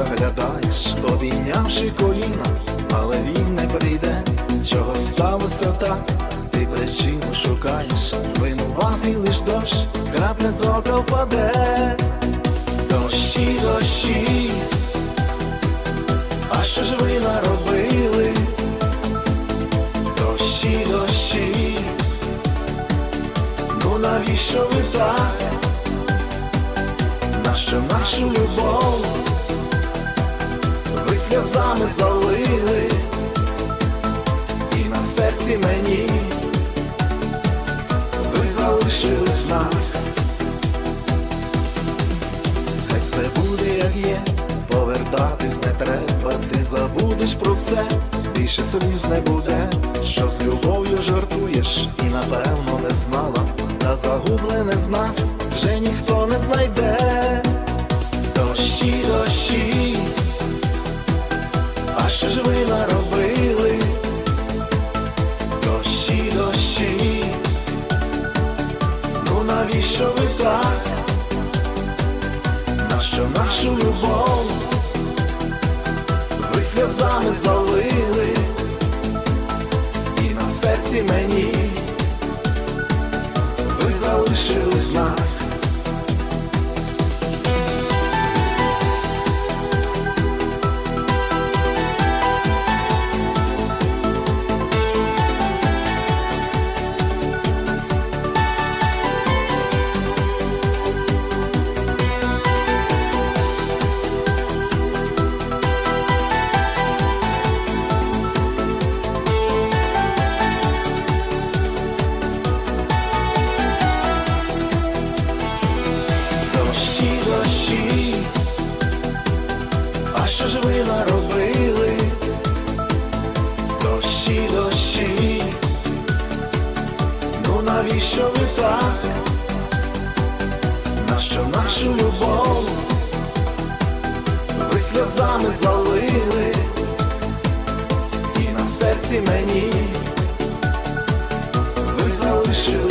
заглядаєш, обійнявши коліна, але він не прийде. Чого сталося так? Ти причину шукаєш, винуватий лиш дощ, крапля з ока впаде. Дощі, дощі, а що ж ви наробили? Дощі, дощі, ну навіщо ви так? Сльозами залили, і на серці мені ви залишили знак. Хай все буде, як є, повертатись не треба, ти забудеш про все, більше сліз не буде, що з любов'ю жартуєш, і напевно не знала, та загублене з нас що ж ви наробили? Дощі, дощі, ну навіщо ви так? Нащо нашу любов ви сльозами залили, і на серці мені ви залишили знак. Навіщо ви так? Нащо нашу любов ви сльозами залили, і на серці мені ви залишили.